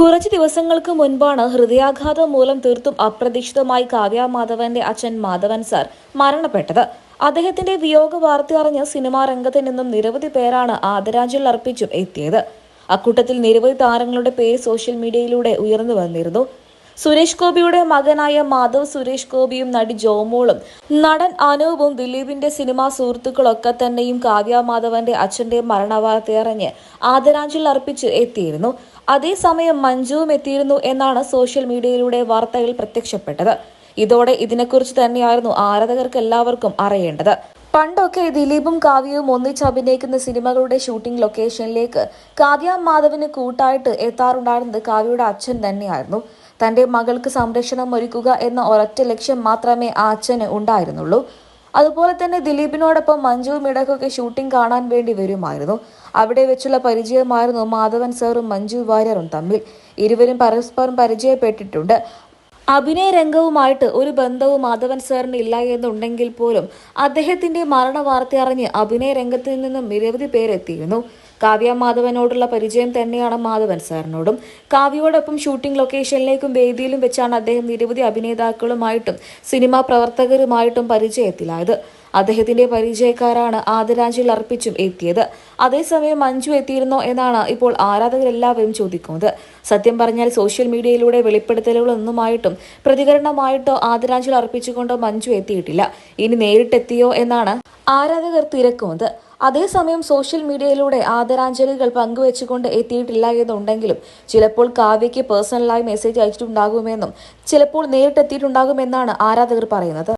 കുറച്ച് ദിവസങ്ങൾക്ക് മുൻപാണ് ഹൃദയാഘാതം മൂലം തീർത്തും അപ്രതീക്ഷിതമായി കാവ്യ മാധവന്റെ അച്ഛൻ മാധവൻ സാർ മരണപ്പെട്ടത്. അദ്ദേഹത്തിന്റെ വിയോഗ വാർത്ത അറിഞ്ഞ് സിനിമാ രംഗത്ത് നിന്നും നിരവധി പേരാണ് ആദരാഞ്ജലി അർപ്പിച്ചും എത്തിയത്. അക്കൂട്ടത്തിൽ നിരവധി താരങ്ങളുടെ പേര് സോഷ്യൽ മീഡിയയിലൂടെ ഉയർന്നു വന്നിരുന്നു. സുരേഷ് ഗോപിയുടെ മകനായ മാധവ് സുരേഷ് ഗോപിയും നടി ജോമോളും നടൻ അനൂപും ദിലീപിന്റെ സിനിമാ സുഹൃത്തുക്കളൊക്കെ തന്നെയും കാവ്യ മാധവന്റെ അച്ഛന്റെ മരണവാർത്തയറിഞ്ഞ് ആദരാഞ്ജലി അർപ്പിച്ച് എത്തിയിരുന്നു. അതേസമയം മഞ്ജുവും എത്തിയിരുന്നു എന്നാണ് സോഷ്യൽ മീഡിയയിലൂടെ വാർത്തകൾ പ്രത്യക്ഷപ്പെട്ടത്. ഇതോടെ ഇതിനെക്കുറിച്ച് തന്നെയായിരുന്നു ആരാധകർക്ക് എല്ലാവർക്കും അറിയേണ്ടത്. പണ്ടൊക്കെ ദിലീപും കാവ്യവും ഒന്നിച്ച് അഭിനയിക്കുന്ന സിനിമകളുടെ ഷൂട്ടിംഗ് ലൊക്കേഷനിലേക്ക് കാവ്യ മാധവിന് കൂട്ടായിട്ട് എത്താറുണ്ടായിരുന്നത് കാവ്യയുടെ അച്ഛൻ തന്നെയായിരുന്നു. തന്റെ മകൾക്ക് സംരക്ഷണം ഒരുക്കുക എന്ന ഒരൊറ്റ ലക്ഷ്യം മാത്രമേ ആ അച്ഛന് ഉണ്ടായിരുന്നുള്ളൂ. അതുപോലെ തന്നെ ദിലീപിനോടൊപ്പം മഞ്ജുവും ഇടയ്ക്കൊക്കെ ഷൂട്ടിംഗ് കാണാൻ വേണ്ടി വരുമായിരുന്നു. അവിടെ വെച്ചുള്ള പരിചയമായിരുന്നു മാധവൻ സാറും മഞ്ജു വാര്യറും തമ്മിൽ. ഇരുവരും പരസ്പരം പരിചയപ്പെട്ടിട്ടുണ്ട്. അഭിനയ രംഗവുമായിട്ട് ഒരു ബന്ധവും മാധവൻ സാറിന് ഇല്ല എന്നുണ്ടെങ്കിൽ പോലും അദ്ദേഹത്തിന്റെ മരണ വാർത്ത അറിഞ്ഞ് അഭിനയ രംഗത്ത് നിന്നും നിരവധി പേരെത്തിയിരുന്നു. കാവ്യ മാധവനോടുള്ള പരിചയം തന്നെയാണ് മാധവൻ സാറിനോടും. കാവ്യയോടൊപ്പം ഷൂട്ടിംഗ് ലൊക്കേഷനിലേക്കും വേദിയിലും വെച്ചാണ് അദ്ദേഹം നിരവധി അഭിനേതാക്കളുമായിട്ടും സിനിമാ പ്രവർത്തകരുമായിട്ടും പരിചയത്തിലായത്. അദ്ദേഹത്തിന്റെ പരിചയക്കാരാണ് ആദരാഞ്ജലി അർപ്പിച്ചും എത്തിയത്. അതേസമയം മഞ്ജു എത്തിയിരുന്നോ എന്നാണ് ഇപ്പോൾ ആരാധകരെല്ലാവരും ചോദിക്കുന്നത്. സത്യം പറഞ്ഞാൽ സോഷ്യൽ മീഡിയയിലൂടെ വെളിപ്പെടുത്തലുകളൊന്നുമായിട്ടും പ്രതികരണമായിട്ടോ ആദരാഞ്ജലി അർപ്പിച്ചുകൊണ്ടോ മഞ്ജു എത്തിയിട്ടില്ല. ഇനി നേരിട്ടെത്തിയോ എന്നാണ് ആരാധകർ തിരക്കുന്നത്. അതേസമയം സോഷ്യൽ മീഡിയയിലൂടെ ആദരാഞ്ജലികൾ പങ്കുവെച്ചുകൊണ്ട് എത്തിയിട്ടില്ല എന്നുണ്ടെങ്കിലും ചിലപ്പോൾ കാവ്യയ്ക്ക് പേഴ്സണലായി മെസ്സേജ് അയച്ചിട്ടുണ്ടാകുമെന്നും ചിലപ്പോൾ നേരിട്ടെത്തിയിട്ടുണ്ടാകുമെന്നാണ് ആരാധകർ പറയുന്നത്.